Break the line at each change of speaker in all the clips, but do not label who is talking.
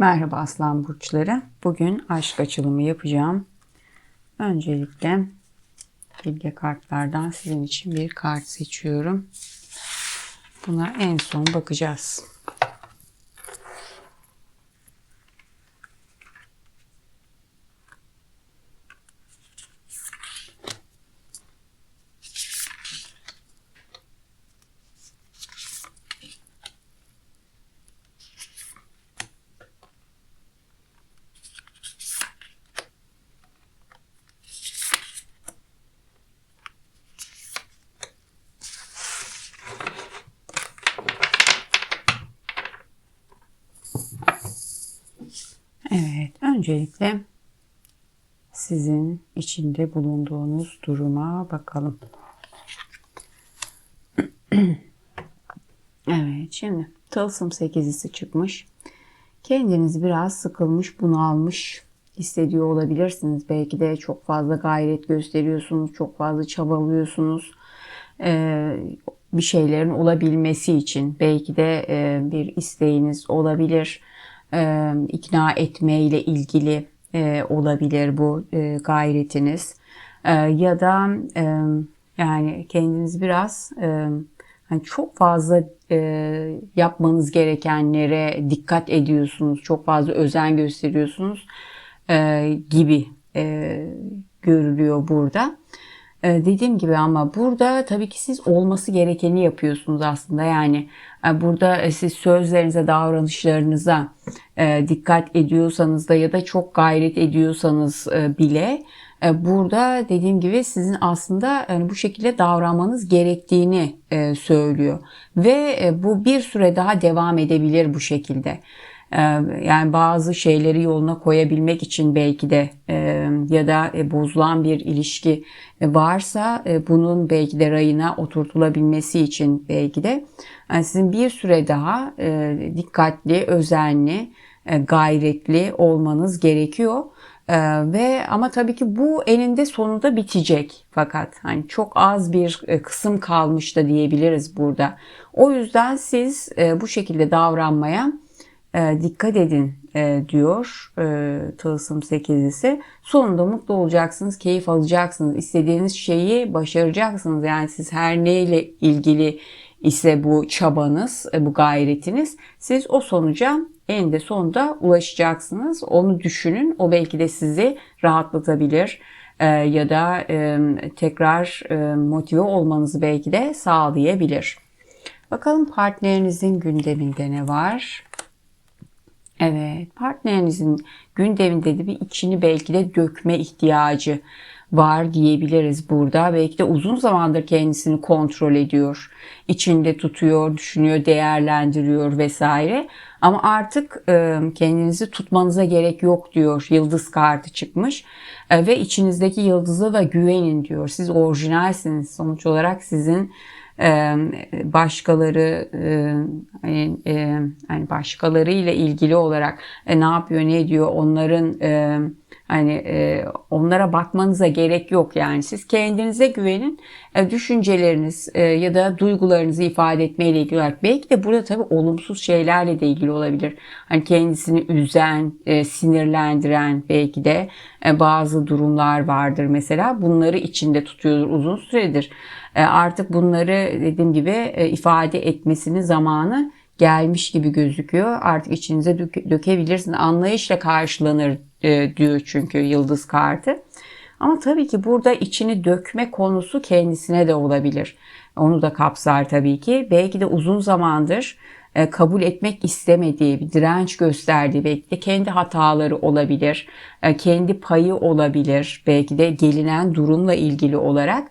Merhaba Aslan Burçları. Bugün aşk açılımı yapacağım. Öncelikle bilge kartlardan sizin için bir kart seçiyorum. Buna en son bakacağız. Evet, öncelikle sizin içinde bulunduğunuz duruma bakalım. evet, şimdi tılsım sekizisi çıkmış. Kendinizi biraz sıkılmış, bunalmış hissediyor olabilirsiniz. Belki de çok fazla gayret gösteriyorsunuz, çok fazla çabalıyorsunuz. Ee, bir şeylerin olabilmesi için belki de e, bir isteğiniz olabilir e, ikna etme ile ilgili e, olabilir bu e, gayretiniz e, ya da e, yani kendiniz biraz e, hani çok fazla e, yapmanız gerekenlere dikkat ediyorsunuz çok fazla özen gösteriyorsunuz e, gibi e, görülüyor burada. Ee, dediğim gibi ama burada tabii ki siz olması gerekeni yapıyorsunuz aslında. Yani e, burada e, siz sözlerinize, davranışlarınıza e, dikkat ediyorsanız da ya da çok gayret ediyorsanız bile burada dediğim gibi sizin aslında bu şekilde davranmanız gerektiğini söylüyor. Ve bu bir süre daha devam edebilir bu şekilde. Ee, yani bazı şeyleri yoluna koyabilmek için belki de e, ya da e, bozulan bir ilişki varsa e, bunun belki de rayına oturtulabilmesi için belki de yani sizin bir süre daha dikkatli, özenli, gayretli olmanız gerekiyor. ve ama tabii ki bu eninde sonunda bitecek fakat hani çok az bir kısım kalmış da diyebiliriz burada. O yüzden siz bu şekilde davranmaya e, dikkat edin e, diyor e, Tılsım 8'lisi. Sonunda mutlu olacaksınız, keyif alacaksınız. istediğiniz şeyi başaracaksınız. Yani siz her neyle ilgili ise bu çabanız, e, bu gayretiniz siz o sonuca eninde sonunda ulaşacaksınız. Onu düşünün. O belki de sizi rahatlatabilir e, ya da e, tekrar e, motive olmanızı belki de sağlayabilir. Bakalım partnerinizin gündeminde ne var? Evet, partnerinizin gündeminde de bir içini belki de dökme ihtiyacı var diyebiliriz burada. Belki de uzun zamandır kendisini kontrol ediyor, içinde tutuyor, düşünüyor, değerlendiriyor vesaire. Ama artık e, kendinizi tutmanıza gerek yok diyor. Yıldız kartı çıkmış e, ve içinizdeki yıldıza da güvenin diyor. Siz orijinalsiniz. Sonuç olarak sizin başkaları hani yani başkaları ile ilgili olarak e, ne yapıyor ne ediyor onların hani onlara bakmanıza gerek yok yani. Siz kendinize güvenin e, düşünceleriniz ya da duygularınızı ifade etmeyle ilgili olarak. Belki de burada tabii olumsuz şeylerle de ilgili olabilir. Hani kendisini üzen sinirlendiren belki de bazı durumlar vardır mesela. Bunları içinde tutuyordur uzun süredir. e, artık bunları dediğim gibi e, ifade etmesinin zamanı gelmiş gibi gözüküyor. Artık içinize döke, dökebilirsiniz. Anlayışla karşılanır e, diyor çünkü yıldız kartı. Ama tabii ki burada içini dökme konusu kendisine de olabilir. Onu da kapsar tabii ki. Belki de uzun zamandır kabul etmek istemediği, bir direnç gösterdiği, belki de kendi hataları olabilir, kendi payı olabilir, belki de gelinen durumla ilgili olarak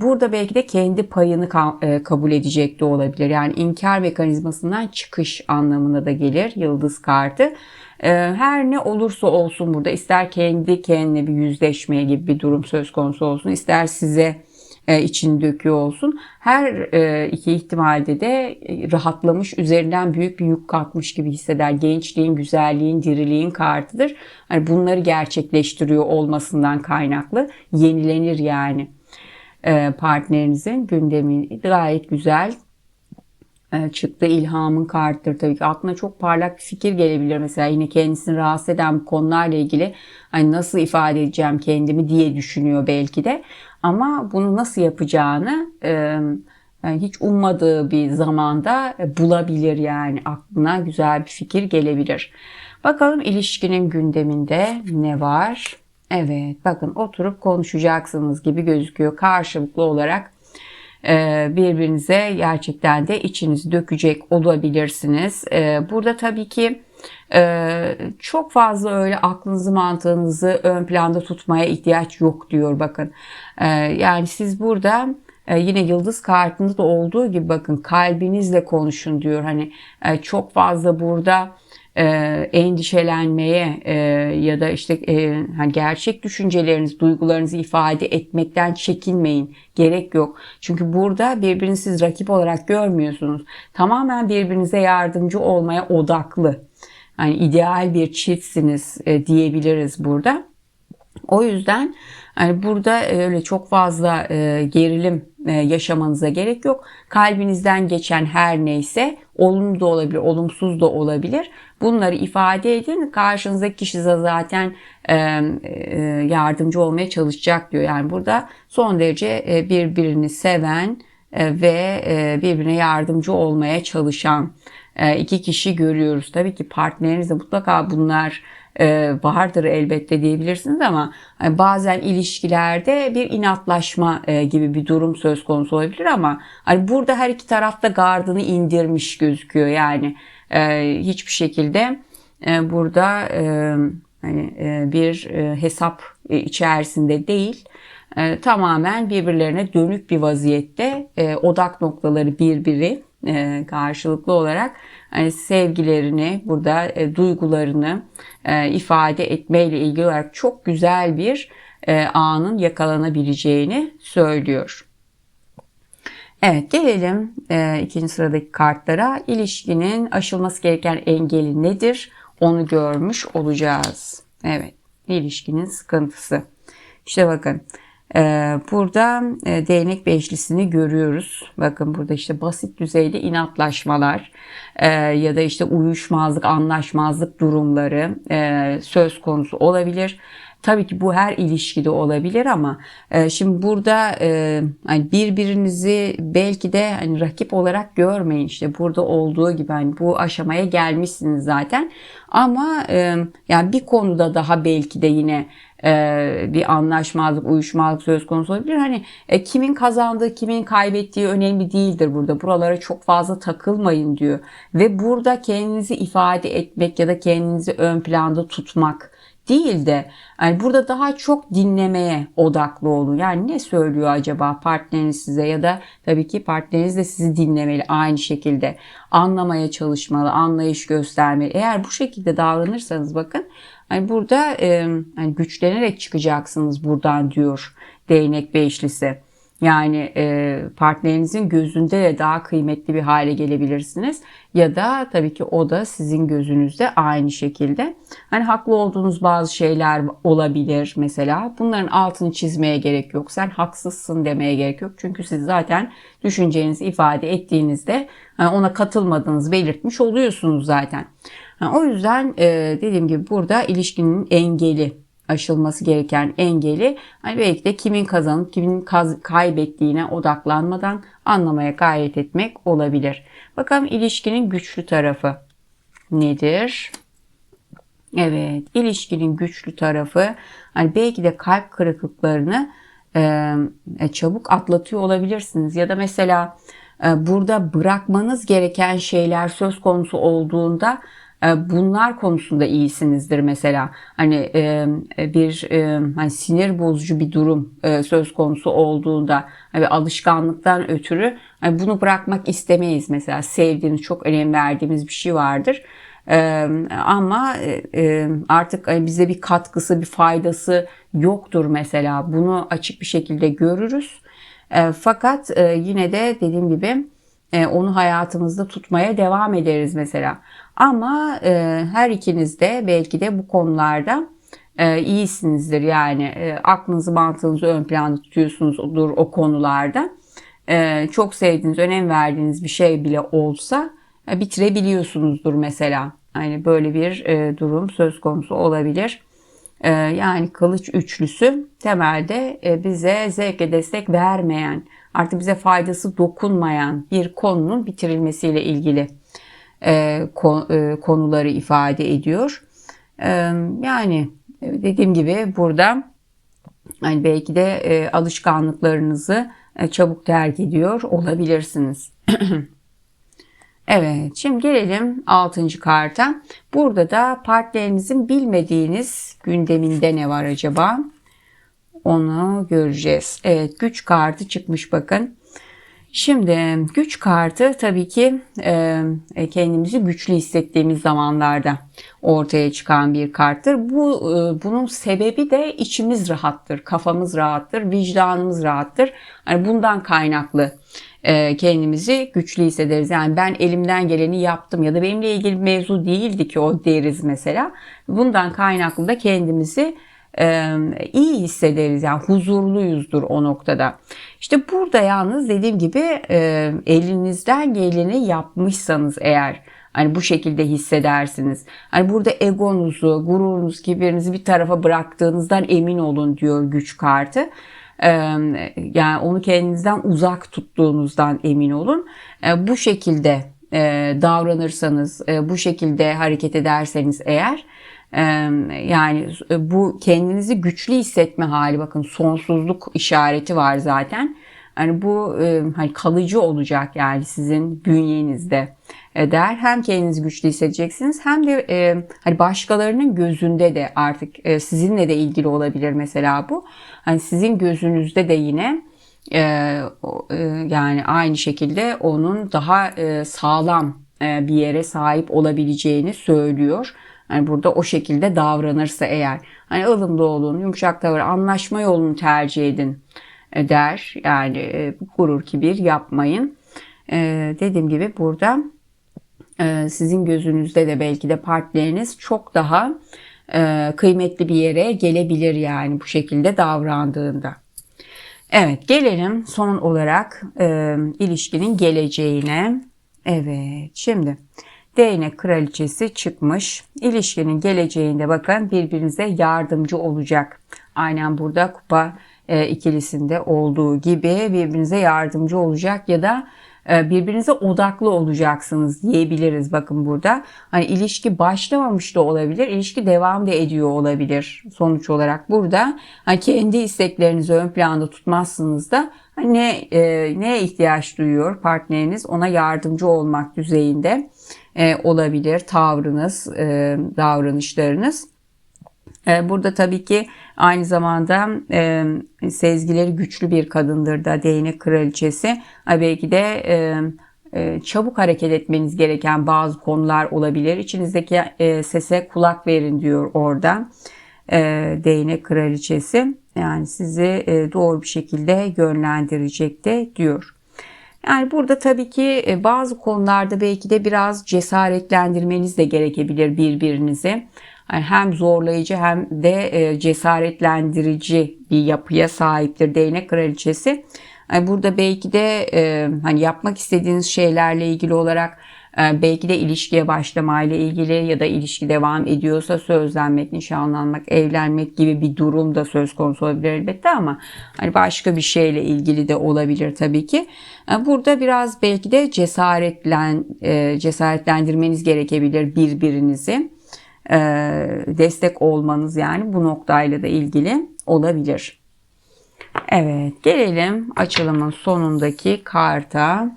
burada belki de kendi payını e, kabul edecek de olabilir. Yani inkar mekanizmasından çıkış anlamına da gelir yıldız kartı. Ee, her ne olursa olsun burada ister kendi kendine bir yüzleşmeye gibi bir durum söz konusu olsun ister size e, için döküyor olsun. Her e, iki ihtimalde de rahatlamış, üzerinden büyük bir yük kalkmış gibi hisseder. Gençliğin, güzelliğin, diriliğin kartıdır. Hani bunları gerçekleştiriyor olmasından kaynaklı yenilenir yani. E, partnerinizin gündemi gayet güzel. e, çıktı ilhamın kartıdır tabii ki. Aklına çok parlak bir fikir gelebilir. Mesela yine kendisini rahatsız eden bu konularla ilgili hani nasıl ifade edeceğim kendimi diye düşünüyor belki de. Ama bunu nasıl yapacağını e, hiç ummadığı bir zamanda bulabilir yani aklına güzel bir fikir gelebilir. Bakalım ilişkinin gündeminde ne var? Evet bakın oturup konuşacaksınız gibi gözüküyor karşılıklı olarak e, birbirinize gerçekten de içinizi dökecek olabilirsiniz. E, burada tabii ki e, çok fazla öyle aklınızı mantığınızı ön planda tutmaya ihtiyaç yok diyor bakın. Yani siz burada yine yıldız kartında da olduğu gibi bakın kalbinizle konuşun diyor. Hani çok fazla burada e, endişelenmeye e, ya da işte e, hani gerçek düşüncelerinizi, duygularınızı ifade etmekten çekinmeyin. Gerek yok. Çünkü burada birbirini siz rakip olarak görmüyorsunuz. Tamamen birbirinize yardımcı olmaya odaklı. Yani ideal bir çiftsiniz e, diyebiliriz burada. O yüzden yani burada öyle çok fazla e, gerilim e, yaşamanıza gerek yok. Kalbinizden geçen her neyse olumlu da olabilir, olumsuz da olabilir. Bunları ifade edin. Karşınızdaki kişi zaten e, e, yardımcı olmaya çalışacak diyor. Yani burada son derece e, birbirini seven e, ve e, birbirine yardımcı olmaya çalışan e, iki kişi görüyoruz. Tabii ki partnerinizde mutlaka bunlar e, vardır elbette diyebilirsiniz ama hani bazen ilişkilerde bir inatlaşma e, gibi bir durum söz konusu olabilir ama hani burada her iki tarafta gardını indirmiş gözüküyor. Yani e, hiçbir şekilde burada hani bir hesap içerisinde değil. Tamamen birbirlerine dönük bir vaziyette odak noktaları birbiri karşılıklı olarak sevgilerini, burada e, duygularını e, ifade etmeyle ilgili olarak çok güzel bir e, anın yakalanabileceğini söylüyor. Evet gelelim e, ikinci sıradaki kartlara. İlişkinin aşılması gereken engeli nedir? Onu görmüş olacağız. Evet ilişkinin sıkıntısı. İşte bakın burada e, değnek beşlisini görüyoruz. Bakın burada işte basit düzeyde inatlaşmalar e, ya da işte uyuşmazlık, anlaşmazlık durumları e, söz konusu olabilir. Tabii ki bu her ilişkide olabilir ama şimdi burada hani birbirinizi belki de hani rakip olarak görmeyin işte burada olduğu gibi hani bu aşamaya gelmişsiniz zaten ama yani bir konuda daha belki de yine e, bir anlaşmazlık, uyuşmazlık söz konusu olabilir. Hani e, kimin kazandığı, kimin kaybettiği önemli değildir burada. Buralara çok fazla takılmayın diyor. Ve burada kendinizi ifade etmek ya da kendinizi ön planda tutmak değil de yani burada daha çok dinlemeye odaklı olun. Yani ne söylüyor acaba partneriniz size ya da tabii ki partneriniz de sizi dinlemeli aynı şekilde. Anlamaya çalışmalı, anlayış göstermeli. Eğer bu şekilde davranırsanız bakın Hani burada e, yani güçlenerek çıkacaksınız buradan diyor değnek beşlisi. Yani e, partnerinizin gözünde de daha kıymetli bir hale gelebilirsiniz. Ya da tabii ki o da sizin gözünüzde aynı şekilde. Hani haklı olduğunuz bazı şeyler olabilir mesela. Bunların altını çizmeye gerek yok. Sen haksızsın demeye gerek yok. Çünkü siz zaten düşüncenizi ifade ettiğinizde ona katılmadığınızı belirtmiş oluyorsunuz zaten. O yüzden e, dediğim gibi burada ilişkinin engeli aşılması gereken engeli hani belki de kimin kazanıp kimin kaybettiğine odaklanmadan anlamaya gayret etmek olabilir. Bakalım ilişkinin güçlü tarafı nedir? Evet, ilişkinin güçlü tarafı hani belki de kalp kırıklıklarını e, e çabuk atlatıyor olabilirsiniz ya da mesela e, burada bırakmanız gereken şeyler söz konusu olduğunda bunlar konusunda iyisinizdir mesela. Hani bir hani sinir bozucu bir durum söz konusu olduğunda hani alışkanlıktan ötürü hani bunu bırakmak istemeyiz mesela. Sevdiğimiz, çok önem verdiğimiz bir şey vardır. ama artık hani bize bir katkısı, bir faydası yoktur mesela. Bunu açık bir şekilde görürüz. fakat yine de dediğim gibi onu hayatımızda tutmaya devam ederiz mesela. Ama e, her ikiniz de belki de bu konularda e, iyisinizdir. Yani e, aklınızı mantığınızı ön planda tutuyorsunuzdur o konularda. e, çok sevdiğiniz, önem verdiğiniz bir şey bile olsa e, bitirebiliyorsunuzdur mesela. Hani böyle bir e, durum söz konusu olabilir. E, yani kılıç üçlüsü temelde e, bize zevke destek vermeyen, artık bize faydası dokunmayan bir konunun bitirilmesiyle ilgili e, e, konuları ifade ediyor. E, yani dediğim gibi burada yani belki de alışkanlıklarınızı çabuk terk ediyor olabilirsiniz. evet şimdi gelelim 6. karta. Burada da partnerinizin bilmediğiniz gündeminde ne var acaba? Onu göreceğiz. Evet güç kartı çıkmış bakın. Şimdi güç kartı tabii ki e, kendimizi güçlü hissettiğimiz zamanlarda ortaya çıkan bir karttır. Bu e, bunun sebebi de içimiz rahattır, kafamız rahattır, vicdanımız rahattır. Yani bundan kaynaklı kendimizi güçlü hissederiz. Yani ben elimden geleni yaptım ya da benimle ilgili mevzu değildi ki o deriz mesela. Bundan kaynaklı da kendimizi e, iyi hissederiz yani huzurluyuzdur o noktada. İşte burada yalnız dediğim gibi e, elinizden geleni yapmışsanız eğer hani bu şekilde hissedersiniz. Hani burada egonuzu, gururunuz, kibirinizi bir tarafa bıraktığınızdan emin olun diyor güç kartı. Yani onu kendinizden uzak tuttuğunuzdan emin olun. Bu şekilde davranırsanız, bu şekilde hareket ederseniz eğer yani bu kendinizi güçlü hissetme hali bakın sonsuzluk işareti var zaten. Hani bu hani kalıcı olacak yani sizin bünyenizde der. Hem kendinizi güçlü hissedeceksiniz hem de hani başkalarının gözünde de artık sizinle de ilgili olabilir mesela bu. Hani sizin gözünüzde de yine yani aynı şekilde onun daha sağlam bir yere sahip olabileceğini söylüyor. Yani burada o şekilde davranırsa eğer hani ılımlı olun, yumuşak tavır, anlaşma yolunu tercih edin e, der. Yani e, gurur kibir yapmayın. E, dediğim gibi burada sizin gözünüzde de belki de partneriniz çok daha kıymetli bir yere gelebilir yani bu şekilde davrandığında. Evet gelelim son olarak e, ilişkinin geleceğine. Evet şimdi değnek kraliçesi çıkmış. İlişkinin geleceğinde bakın birbirinize yardımcı olacak. Aynen burada kupa e, ikilisinde olduğu gibi birbirinize yardımcı olacak ya da e, birbirinize odaklı olacaksınız diyebiliriz bakın burada. Hani ilişki başlamamış da olabilir, ilişki devam da ediyor olabilir sonuç olarak burada. Hani kendi isteklerinizi ön planda tutmazsınız da hani ne e, neye ihtiyaç duyuyor partneriniz ona yardımcı olmak düzeyinde e, olabilir tavrınız, e, davranışlarınız. E, burada tabii ki aynı zamanda e, sezgileri güçlü bir kadındır da değnek kraliçesi. Belki de e, e, çabuk hareket etmeniz gereken bazı konular olabilir. İçinizdeki e, sese kulak verin diyor orada e, değnek kraliçesi. Yani sizi e, doğru bir şekilde yönlendirecek de diyor. Yani burada tabii ki e, bazı konularda belki de biraz cesaretlendirmeniz de gerekebilir birbirinizi. Yani hem zorlayıcı hem de e, cesaretlendirici bir yapıya sahiptir değnek kraliçesi. Yani burada belki de e, hani yapmak istediğiniz şeylerle ilgili olarak ee, belki de ilişkiye başlamayla ilgili ya da ilişki devam ediyorsa sözlenmek, nişanlanmak, evlenmek gibi bir durum da söz konusu olabilir elbette ama hani başka bir şeyle ilgili de olabilir tabii ki. Burada biraz belki de cesaretlen e, cesaretlendirmeniz gerekebilir birbirinizi. Ee, destek olmanız yani bu noktayla da ilgili olabilir. Evet gelelim açılımın sonundaki karta.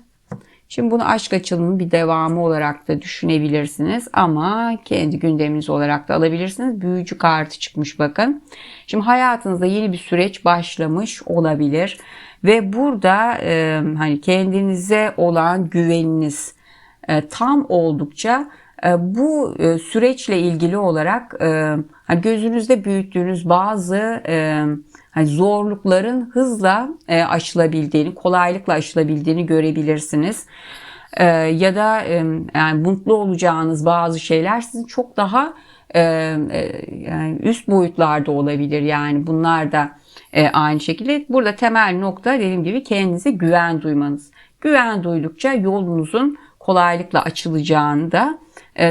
Şimdi bunu aşk açılımının bir devamı olarak da düşünebilirsiniz ama kendi gündeminiz olarak da alabilirsiniz. Büyücü kartı çıkmış bakın. Şimdi hayatınızda yeni bir süreç başlamış olabilir ve burada e, hani kendinize olan güveniniz e, tam oldukça e, bu e, süreçle ilgili olarak e, gözünüzde büyüttüğünüz bazı e, hani zorlukların hızla aşılabildiğini, kolaylıkla aşılabildiğini görebilirsiniz. E, ya da yani mutlu olacağınız bazı şeyler sizin çok daha üst boyutlarda olabilir. Yani bunlar da aynı şekilde. Burada temel nokta dediğim gibi kendinize güven duymanız. Güven duydukça yolunuzun kolaylıkla açılacağını da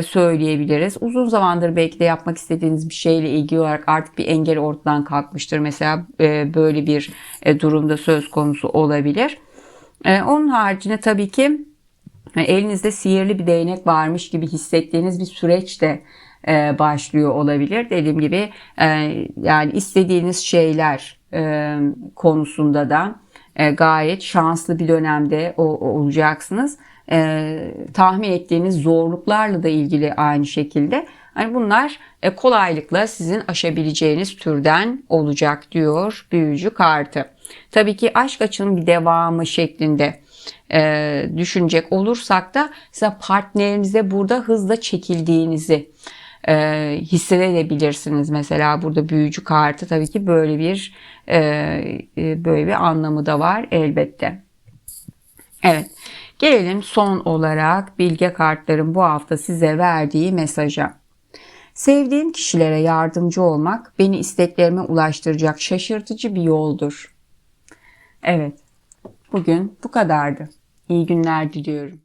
söyleyebiliriz. Uzun zamandır belki de yapmak istediğiniz bir şeyle ilgili olarak artık bir engel ortadan kalkmıştır. Mesela e, böyle bir e, durumda söz konusu olabilir. Onun haricinde tabii ki elinizde sihirli bir değnek varmış gibi hissettiğiniz bir süreç de başlıyor olabilir. Dediğim gibi yani istediğiniz şeyler konusunda da gayet şanslı bir dönemde olacaksınız e, tahmin ettiğiniz zorluklarla da ilgili aynı şekilde. Hani bunlar e, kolaylıkla sizin aşabileceğiniz türden olacak diyor büyücü kartı. Tabii ki aşk açının bir devamı şeklinde e, düşünecek olursak da size partnerinize burada hızla çekildiğinizi e, hissedebilirsiniz. Mesela burada büyücü kartı tabii ki böyle bir e, e, böyle bir anlamı da var elbette. Evet. Gelelim son olarak bilge kartların bu hafta size verdiği mesaja. Sevdiğim kişilere yardımcı olmak beni isteklerime ulaştıracak şaşırtıcı bir yoldur. Evet. Bugün bu kadardı. İyi günler diliyorum.